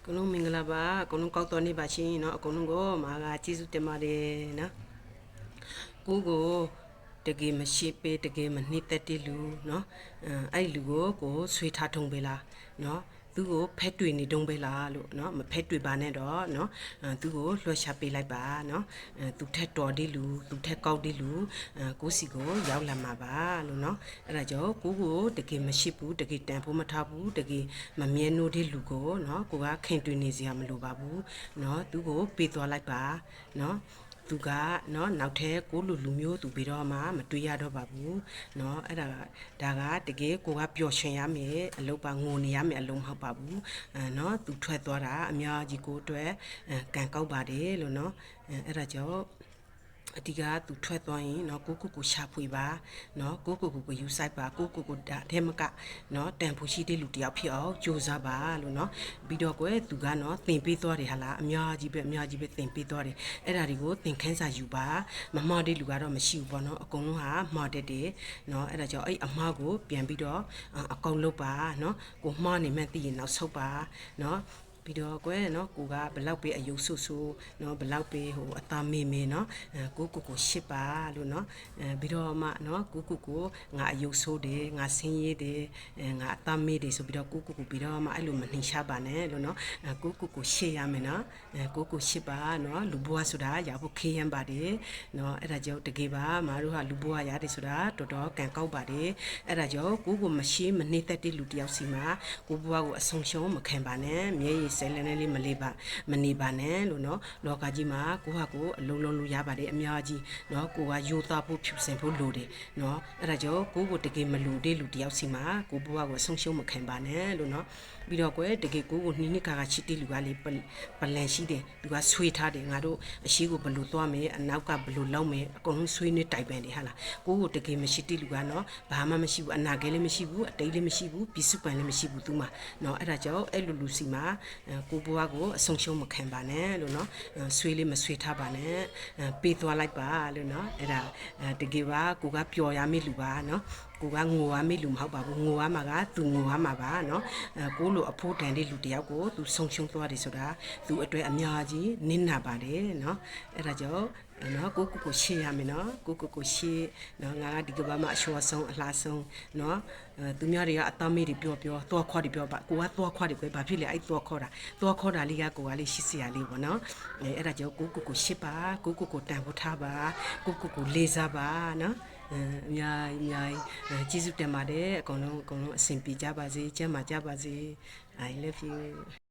အကုန်လုံးမင်္ဂလာပါအကုန်လုံးကောက်တော်နေပါရှင်เนาะအကုန်လုံးကိုမာကကျေးဇူးတင်ပါတယ်เนาะကိုကိုတကယ်မရှိပေးတကယ်မနှိမ့်သက်တဲ့လူเนาะအဲ့လူကိုကိုဆွေးထားထုံပေးလားเนาะ သူ့ကိုဖက်တွေ့နေတုံးပဲလားလို့เนาะမဖက်တွေ့ပါနဲ့တော့เนาะသူ့ကိုလွှတ်ချပေးလိုက်ပါเนาะသူထက်တော်တဲ့လူသူထက်ကောက်တဲ့လူကိုစီကိုရောက်လာမှာပါလို့เนาะအဲ့ဒါကြောင့်ကိုကိုတကယ်မရှိဘူးတကယ်တန်ဖို့မထားဘူးတကယ်မမြဲနိုးတဲ့လူကိုเนาะကိုကခင်တွေ့နေစရာမလိုပါဘူးเนาะသူ့ကိုပေးသွားလိုက်ပါเนาะ သူကเนาะနောက်ထဲကိုလူလူမျိုးသူပြီးတော့မှမတွေးရတော့ပါဘူးเนาะအဲ့ဒါဒါကတကယ်ကိုကပျော်ရွှင်ရမယ်အလုပ်ပါငိုနေရမယ်အလုံးမဟုတ်ပါဘူးအဲเนาะသူထွက်သွားတာအများကြီးကိုအတွက်အဲကံကောက်ပါတယ်လို့เนาะအဲအဲ့ဒါကြောင့် အတီကသူထွက်သွားရင်เนาะကိုကိုကိုရှာဖွေပါเนาะကိုကိုကိုကိုယူဆိုင်ပါကိုကိုကိုဒါအဲမကเนาะတန်ဖို့ရှိတဲ့လူတယောက်ဖြစ်အောင်ကြိုးစားပါလို့เนาะပြီးတော့ကွယ်သူကเนาะသင်ပေးသွားတယ်ဟာလားအများကြီးပဲအများကြီးပဲသင်ပေးသွားတယ်အဲ့ဒါတွေကိုသင်ခန်းစာယူပါမမှားတဲ့လူကတော့မရှိဘူးပေါ့เนาะအကုန်လုံးဟာမှားတတ်တယ်เนาะအဲ့ဒါကြောင့်အဲ့အမှားကိုပြန်ပြီးတော့အကောင်လုပ်ပါเนาะကိုမှားနေမှသိရင်နောက်ဆုတ်ပါเนาะ ပြီးတော့ကွယ်နော်ကိုကဘလောက်ပဲအယုတ်ဆူဆူနော်ဘလောက်ပဲဟိုအသားမေမေနော်အဲကိုကိုကိုရှစ်ပါလို့နော်အဲပြီးတော့မှနော်ကိုကိုကိုငါအယုတ်ဆိုးတယ်ငါဆင်းရဲတယ်အဲငါအသားမေတယ်ဆိုပြီးတော့ကိုကိုကိုပြီးတော့မှအဲ့လိုမနှိမ်ရှားပါနဲ့လို့နော်အဲကိုကိုကိုရှစ်ရမယ်နော်အဲကိုကိုရှစ်ပါနော်လူဘွားဆိုတာရဖို့ခေးရန်ပါတယ်နော်အဲ့ဒါကြောင့်တကယ်ပါမတို့ဟာလူဘွားရတယ်ဆိုတာတော်တော်ကံကောက်ပါတယ်အဲ့ဒါကြောင့်ကိုကိုမရှိမနှိမ့်သက်တဲ့လူတယောက်စီမှာကိုဘွားကိုအဆုံရှုံးမခံပါနဲ့မျက်ရည်ဆဲလန်းနေလေးမလေးပါမနေပါနဲ့လို့နော်လောကကြီးမှာကိုဟာကိုအလုံးလုံးလို့ရပါတယ်အများကြီးနော်ကိုကယူသားဖို့ဖြူစင်ဖို့လိုတယ်နော်အဲ့ဒါကြောင့်ကိုကိုတကယ်မလူတဲ့လူတယောက်စီမှာကိုဘွားကိုအဆုံရှုံးမခံပါနဲ့လို့နော်ပြီးတော့ကွယ်တကယ်ကိုကိုနှီးနှီးကာကာချစ်တဲ့လူကလေပလန်ရှိတယ်သူကဆွေးထားတယ်ငါတို့အရှိကိုဘယ်လိုသွားမယ်အနောက်ကဘယ်လိုလောက်မယ်အကုန်လုံးဆွေးနေတိုင်ပန်တယ်ဟာလားကိုကိုတကယ်မရှိတဲ့လူကနော်ဘာမှမရှိဘူးအနာကဲလည်းမရှိဘူးအတိတ်လည်းမရှိဘူးပြစုပန်လည်းမရှိဘူးသူမှနော်အဲ့ဒါကြောင့်အဲ့လူလူစီမှာကိုဘွားကိုအဆုံရှုံးမခံပါနဲ့လို့နော်ဆွေးလေးမဆွေးထားပါနဲ့ပေးသွားလိုက်ပါလို့နော်အဲ့ဒါတကယ်ပါကိုကပျော်ရမယ့်လူပါနော် ကိုကငိုရမယ့်လူမဟုတ်ပါဘူးငိုရမှာကသူငိုရမှာပါเนาะအဲကိုလိုအဖိုးတန်တဲ့လူတယောက်ကိုသူဆုံးရှုံးသွားတယ်ဆိုတာသူအတွက်အများကြီးနင့်နာပါတယ်เนาะအဲ့ဒါကြောင့်နော်ကိုကိုကိုရှေ့ရမယ်နော်ကိုကိုကိုရှေ့နော်ငါကဒီကဘာမှာအလျှော်ဆုံးအလားဆုံးနော်အဲသူများတွေကအတမေးတွေပြောပြောသွားခွားတွေပြောပါကိုကသွားခွားတွေပဲဘာဖြစ်လဲအဲ့သွားခေါ်တာသွားခေါ်တာလေးကကိုကလေးရှိစရာလေးပေါ့နော်အဲအဲ့ဒါကြောင့်ကိုကိုကိုရှေ့ပါကိုကိုကိုတန်ဖို့ထားပါကိုကိုကိုလေးစားပါနော် အများအများကျေးဇူးတင်ပါတယ်အကုန်လုံးအကုန်လုံးအဆင်ပြေကြပါစေကျမ်းမာကြပါစေ I love you